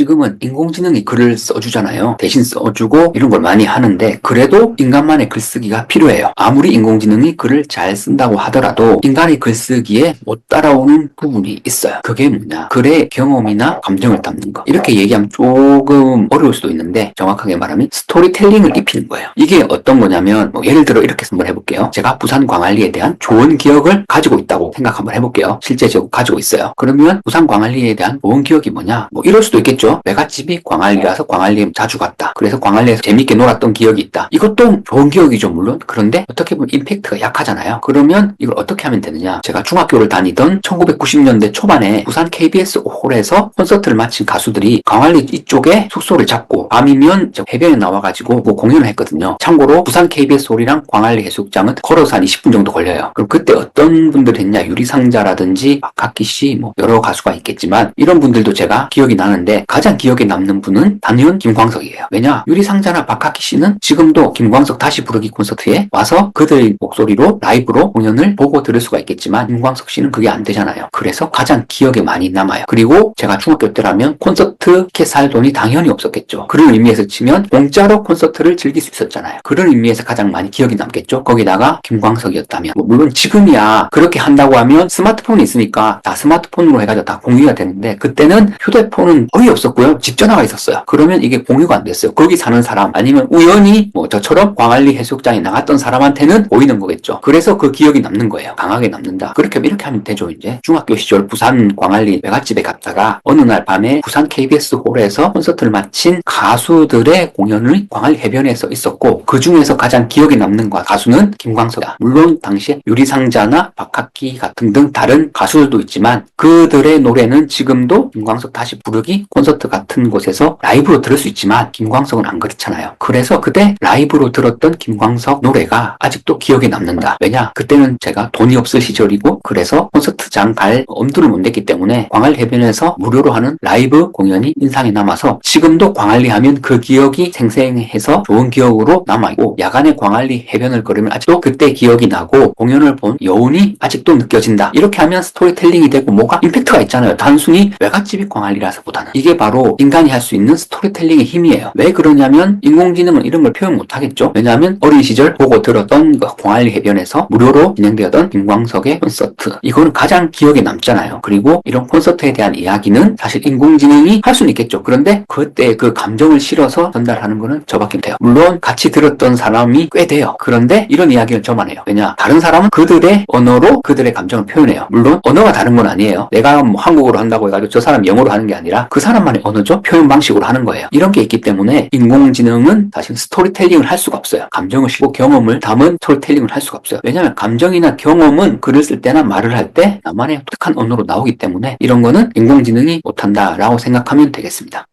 지금은 인공지능이 글을 써주잖아요. 대신 써주고 이런 걸 많이 하는데 그래도 인간만의 글쓰기가 필요해요. 아무리 인공지능이 글을 잘 쓴다고 하더라도 인간의 글쓰기에 못 따라오는 부분이 있어요. 그게 뭐냐? 글의 경험이나 감정을 담는 거. 이렇게 얘기하면 조금 어려울 수도 있는데 정확하게 말하면 스토리텔링을 입히는 거예요. 이게 어떤 거냐면 뭐 예를 들어 이렇게 한번 해볼게요. 제가 부산 광안리에 대한 좋은 기억을 가지고 있다고 생각 한번 해볼게요. 실제적으로 가지고 있어요. 그러면 부산 광안리에 대한 좋은 기억이 뭐냐? 뭐 이럴 수도 있겠죠. 내가 집이 광안리라서 광안리에 자주 갔다. 그래서 광안리에서 재밌게 놀았던 기억이 있다. 이것도 좋은 기억이죠, 물론. 그런데 어떻게 보면 임팩트가 약하잖아요. 그러면 이걸 어떻게 하면 되느냐? 제가 중학교를 다니던 1990년대 초반에 부산 KBS 홀에서 콘서트를 마친 가수들이 광안리 이쪽에 숙소를 잡고 밤이면 저 해변에 나와가지고 뭐 공연을 했거든요. 참고로 부산 KBS 홀이랑 광안리 해수욕장은 걸어서 한 20분 정도 걸려요. 그럼 그때 어떤 분들 했냐? 유리상자라든지 박학기 씨, 뭐 여러 가수가 있겠지만 이런 분들도 제가 기억이 나는데 가장 기억에 남는 분은 단연 김광석이에요. 왜냐? 유리상자나 박학기 씨는 지금도 김광석 다시 부르기 콘서트에 와서 그들의 목소리로 라이브로 공연을 보고 들을 수가 있겠지만 김광석 씨는 그게 안 되잖아요. 그래서 가장 기억에 많이 남아요. 그리고 제가 중학교 때라면 콘서트 티켓 살 돈이 당연히 없었겠죠. 그런 의미에서 치면 공짜로 콘서트를 즐길 수 있었잖아요. 그런 의미에서 가장 많이 기억이 남겠죠. 거기다가 김광석이었다면 뭐 물론 지금이야 그렇게 한다고 하면 스마트폰이 있으니까 다 스마트폰으로 해가지고 다 공유가 되는데 그때는 휴대폰은 거의 없 었고요. 집 전화가 있었어요. 그러면 이게 공유가 안 됐어요. 거기 사는 사람 아니면 우연히 뭐 저처럼 광안리 해수욕장에 나갔던 사람한테는 보이는 거겠죠. 그래서 그 기억이 남는 거예요. 강하게 남는다. 그렇게 이렇게 하면 되죠. 이제 중학교 시절 부산 광안리 외갓집에 갔다가 어느 날 밤에 부산 KBS 홀에서 콘서트를 마친 가수들의 공연을 광안리 해변에서 있었고 그 중에서 가장 기억에 남는 가수는 김광석이다. 물론 당시에 유리상자나 박학기 같은 등 다른 가수들도 있지만 그들의 노래는 지금도 김광석 다시 부르기 콘서트 같은 곳에서 라이브로 들을 수 있지만 김광석은 안 그렇잖아요. 그래서 그때 라이브로 들었던 김광석 노래가 아직도 기억에 남는다. 왜냐? 그때는 제가 돈이 없을 시절이고 그래서 콘서트장 갈 엄두를 못 냈기 때문에 광안리 해변에서 무료로 하는 라이브 공연이 인상에 남아서 지금도 광안리 하면 그 기억이 생생해서 좋은 기억으로 남아있고 야간에 광안리 해변을 걸으면 아직도 그때 기억이 나고 공연을 본 여운이 아직도 느껴진다. 이렇게 하면 스토리텔링이 되고 뭐가 임팩트가 있잖아요. 단순히 외갓집이 광안리라서 보다는 이게 바로 인간이 할 수 있는 스토리텔링의 힘이에요. 왜 그러냐면 인공지능은 이런 걸 표현 못 하겠죠. 왜냐하면 어린 시절 보고 들었던 그 광안리 해변에서 무료로 진행되었던 김광석의 콘서트 이거는 가장 기억에 남잖아요. 그리고 이런 콘서트에 대한 이야기는 사실 인공지능이 할 수는 있겠죠. 그런데 그때 그 감정을 실어서 전달하는 거는 저밖에 못해요. 물론 같이 들었던 사람이 꽤 돼요. 그런데 이런 이야기는 저만 해요. 왜냐 다른 사람은 그들의 언어로 그들의 감정을 표현해요. 물론 언어가 다른 건 아니에요. 내가 뭐 한국어로 한다고 해가지고 저 사람 영어로 하는 게 아니라 그 사람만 의 언어죠. 표현 방식으로 하는 거예요. 이런 게 있기 때문에 인공지능은 사실 스토리텔링을 할 수가 없어요. 감정을 쉬고 경험을 담은 스토리텔링을 할 수가 없어요. 왜냐하면 감정이나 경험은 글을 쓸 때나 말을 할 때 나만의 독특한 언어로 나오기 때문에 이런 거는 인공지능이 못한다라고 생각하면 되겠습니다.